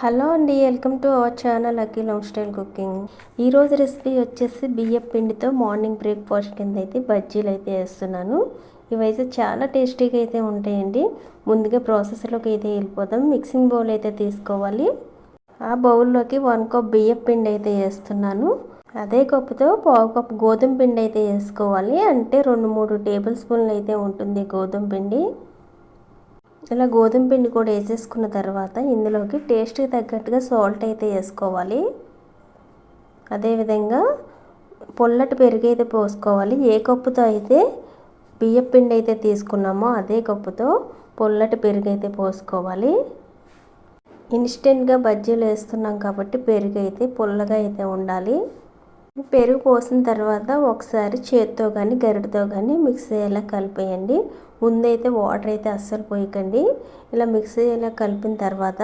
Hello అండి welcome to our channel Akhil long style cooking. ఈరోజు recipe వచ్చేసి బియ్యం పిండితో మార్నింగ్ బ్రేక్ఫాస్ట్ కింద అయితే బజ్జీలు అయితే వేస్తున్నాను. ఇవైతే చాలా టేస్టీగా అయితే ఉంటాయండి. ముందుగా ప్రాసెస్లోకి అయితే వెళ్ళిపోదాం. మిక్సింగ్ బౌల్ అయితే తీసుకోవాలి. ఆ బౌల్లోకి వన్ కప్ బియ్యం పిండి అయితే వేస్తున్నాను. అదే కప్పుతో పావు కప్ గోధుమ పిండి అయితే వేసుకోవాలి. అంటే రెండు మూడు టేబుల్ స్పూన్లు అయితే ఉంటుంది గోధుమ పిండి. ఇలా గోధుమ పిండి కూడా వేసేసుకున్న తర్వాత ఇందులోకి టేస్ట్కి తగ్గట్టుగా సాల్ట్ అయితే వేసుకోవాలి. అదేవిధంగా పొల్లటి పెరుగు అయితే పోసుకోవాలి. ఏ కప్పుతో అయితే బియ్యం పిండి అయితే తీసుకున్నామో అదే కప్పుతో పొల్లటి పెరుగు అయితే పోసుకోవాలి. ఇన్స్టెంట్గా బజ్జీలు వేస్తున్నాం కాబట్టి పెరుగు అయితే పుల్లగా అయితే ఉండాలి. పెరుగు పోసిన తర్వాత ఒకసారి చేత్తో కానీ గరిటతో కానీ మిక్స్ అయ్యేలా కలిపేయండి. ముందైతే వాటర్ అయితే అస్సలు పోయకండి. ఇలా మిక్స్ అయ్యేలా కలిపిన తర్వాత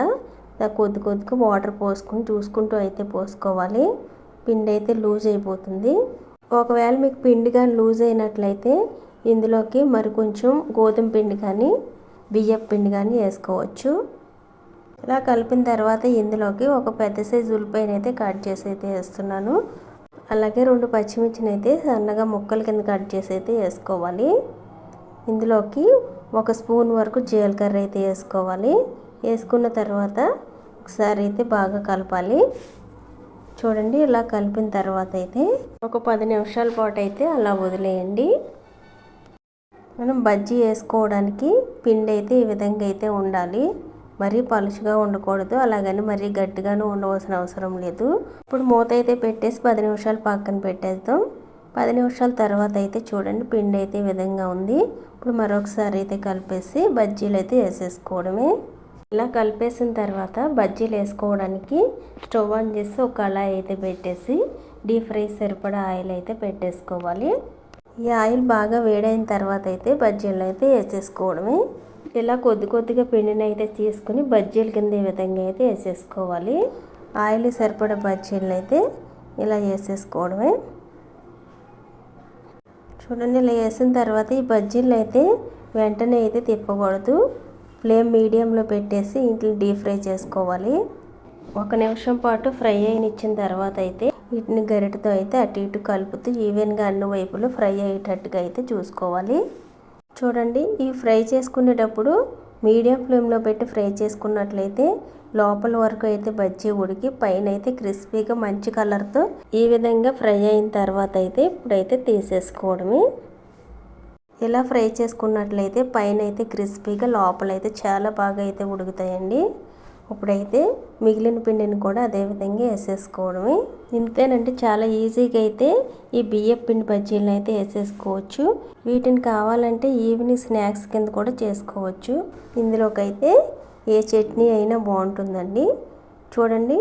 కొద్ది కొద్దిగా వాటర్ పోసుకుని చూసుకుంటూ అయితే పోసుకోవాలి. పిండి అయితే లూజ్ అయిపోతుంది. ఒకవేళ మీకు పిండి కానీ లూజ్ అయినట్లయితే ఇందులోకి మరి కొంచెం గోధుమ పిండి కానీ బియ్యం పిండి కానీ వేసుకోవచ్చు. ఇలా కలిపిన తర్వాత ఇందులోకి ఒక పెద్ద సైజు ఉల్లిపాయనైతే కట్ చేసి అయితే వేస్తున్నాను. అలాగే రెండు పచ్చిమిర్చిని అయితే సన్నగా ముక్కల కింద కట్ చేసి అయితే వేసుకోవాలి. ఇందులోకి ఒక స్పూన్ వరకు జీలకర్ర అయితే వేసుకోవాలి. వేసుకున్న తర్వాత ఒకసారి అయితే బాగా కలపాలి. చూడండి ఇలా కలిపిన తర్వాత అయితే ఒక పది నిమిషాల పాటు అయితే అలా వదిలేయండి. మనం బజ్జీ వేసుకోవడానికి పిండి అయితే ఈ విధంగా అయితే ఉండాలి. మరీ పలుచుగా ఉండకూడదు అలాగని మరీ గట్టిగాను ఉండవలసిన అవసరం లేదు. ఇప్పుడు మూత అయితే పెట్టేసి పది నిమిషాలు పక్కన పెట్టేద్దాం. పది నిమిషాల తర్వాత అయితే చూడండి పిండి అయితే విధంగా ఉంది. ఇప్పుడు మరొకసారి అయితే కలిపేసి బజ్జీలు అయితే వేసేసుకోవడమే. ఇలా కలిపేసిన తర్వాత బజ్జీలు వేసుకోవడానికి స్టవ్ ఆన్ చేసి ఒక కళాయి అయితే పెట్టేసి డీప్ ఫ్రై సరిపడా ఆయిల్ అయితే పెట్టేసుకోవాలి. ఈ ఆయిల్ బాగా వేడైన తర్వాత అయితే బజ్జీలు అయితే వేసేసుకోవడమే. ఇలా కొద్ది కొద్దిగా పిండిని అయితే తీసుకుని బజ్జీల కింద ఈ విధంగా అయితే వేసేసుకోవాలి. ఆయిల్ సరిపడే బజ్జీలను అయితే ఇలా వేసేసుకోవడమే. చూడండి ఇలా వేసిన తర్వాత ఈ బజ్జీలు అయితే వెంటనే అయితే తిప్పకూడదు. ఫ్లేమ్ మీడియంలో పెట్టేసి ఇంట్లో డీప్ ఫ్రై చేసుకోవాలి. ఒక నిమిషం పాటు ఫ్రై అయినిచ్చిన తర్వాత అయితే వీటిని గరిటతో అయితే అటు ఇటు కలుపుతూ ఈవెన్గా అన్ని వైపులు ఫ్రై అయ్యేటట్టుగా అయితే చూసుకోవాలి. చూడండి ఈ ఫ్రై చేసుకునేటప్పుడు మీడియం ఫ్లేమ్లో పెట్టి ఫ్రై చేసుకున్నట్లయితే లోపల వరకు అయితే బజ్జీ ఉడికి పైన అయితే క్రిస్పీగా మంచి కలర్తో ఈ విధంగా ఫ్రై అయిన తర్వాత అయితే ఇప్పుడైతే తీసేసుకోవడమే. ఇలా ఫ్రై చేసుకున్నట్లయితే పైన అయితే క్రిస్పీగా లోపలైతే చాలా బాగా అయితే ఉడుకుతాయండి. ఇప్పుడైతే మిగిలిన పిండిని కూడా అదేవిధంగా వేసేసుకోవడమే. ఇంతేనంటే చాలా ఈజీగా అయితే ఈ బియ్యం పిండి బజ్జీలను అయితే వేసేసుకోవచ్చు. వీటిని కావాలంటే ఈవినింగ్ స్నాక్స్ కింద కూడా చేసుకోవచ్చు. ఇందులోకైతే ఏ చట్నీ అయినా బాగుంటుందండి. చూడండి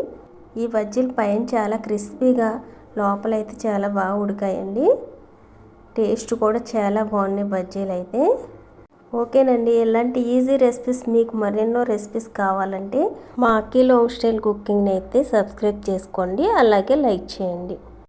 ఈ బజ్జీలు పైన చాలా క్రిస్పీగా లోపలైతే చాలా బాగా ఉడికాయండి. టేస్ట్ కూడా చాలా బాగున్నాయి బజ్జీలు అయితే ఓకేనండి ఇలాంటి ఈజీ రెసిపీస్ మీకు మరెన్నో రెసిపీస్ కావాలంటే మా అఖిల్ హోమ్ స్టైల్ కుకింగ్ని అయితే సబ్స్క్రైబ్ చేసుకోండి అలాగే లైక్ చేయండి.